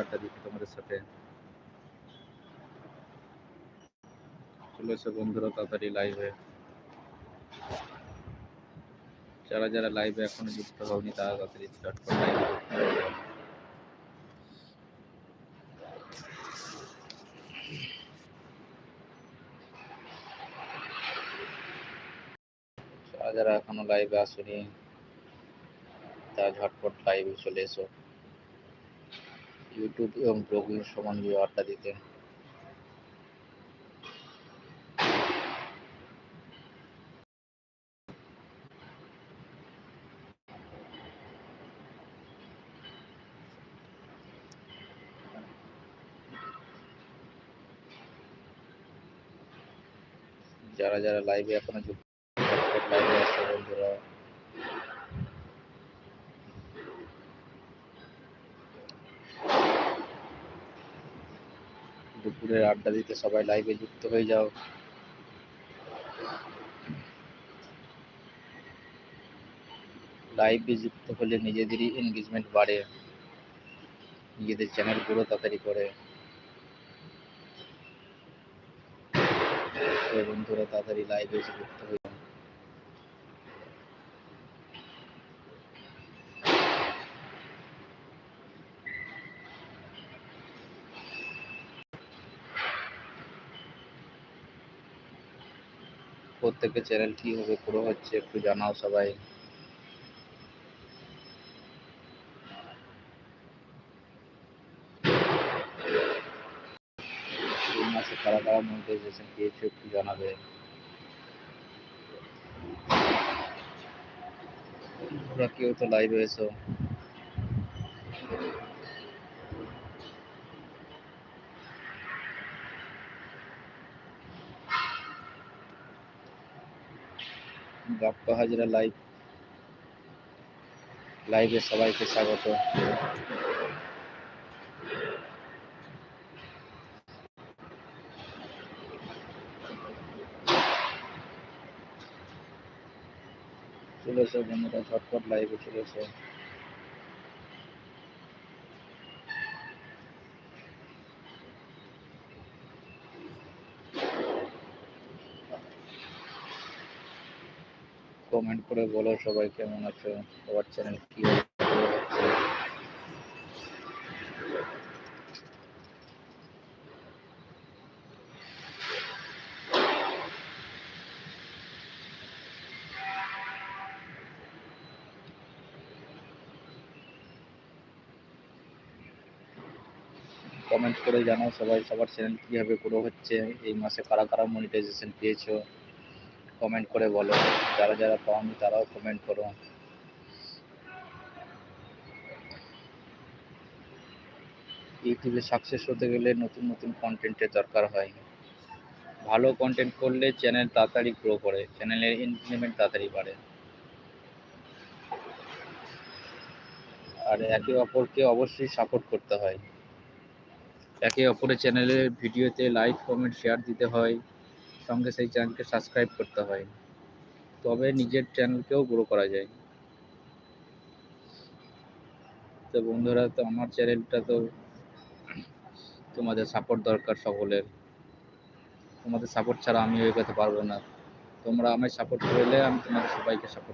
আড্ডা দিতে তোমাদের সাথে। চলে এসো বন্ধুরা তাড়াতাড়ি লাইভে যারা যারা লাইভে এখনও যুক্ত হওনি, তারা তাড়াতাড়ি স্টার্ট করে। লাইভে যারা এখনও লাইভে আসেনি, তারা ঝটপট লাইভে চলে এসো। ইউটিউব এবং ব্লগিং সম্বন্ধীয় আড্ডা দিতে যারা যারা লাইভে এখনও যুক্ত লাইভে আসো বন্ধুরা। দুপুরের আড্ডা দিতে সবাই লাইভে যুক্ত হয়ে যাও। লাইভে যুক্ত হলে নিজেদেরই এনগেজমেন্ট বাড়ে। নিজেদের চ্যানেলগুলো তাড়াতাড়ি করে। বন্ধুরা, তাড়াতাড়ি লাইভে যুক্ত হয়ে যাও। প্রত্যেকের চ্যানেল কীভাবে গ্রো হচ্ছে একটু জানাও সবাই মাসে কারা কারা মনিটাইজেশন পেয়েছ একটু জানাবে তোমরা কেউ তো লাইভে এসো গাপ্পা হাজরা লাইভ লাইভে সবাইকে স্বাগত। চলে এসো বন্ধুরা ঝটপট লাইভে চলে এসো কমেন্ট করে বলো সবাই কেমন আছো? সবার চ্যানেল কি কমেন্ট করে জানাও সবাই, সবার চ্যানেল কীভাবে গ্রো হচ্ছে? এই মাসে কারা কারা মনিটাইজেশন পেয়েছ? কমেন্ট করে বলো। যারা যারা পাওনি তারাও কমেন্ট করো। ইউটিউবে সাকসেস হতে গেলে নতুন নতুন কন্টেন্টের দরকার হয়। ভালো কন্টেন্ট করলে চ্যানেল তাড়াতাড়ি গ্রো করে। চ্যানেলের ইনক্রিমেন্ট তাড়াতাড়ি বাড়ে। আর একে অপরকে অবশ্যই সাপোর্ট করতে হয়। একে অপরের চ্যানেলের ভিডিওতে লাইক কমেন্ট শেয়ার দিতে হয়। সঙ্গে সেই চ্যানেলকে সাবস্ক্রাইব করতে হয়। তবে নিজের চ্যানেলকেও গ্রো করা যায়। তো বন্ধুরা, তো আমার চ্যানেলটা তো তোমাদের সাপোর্ট দরকার সকলের। তোমাদের সাপোর্ট ছাড়া আমি এগোতে পারব না। তোমরা আমায় সাপোর্ট করলে আমি তোমাদের সবাইকে সাপোর্ট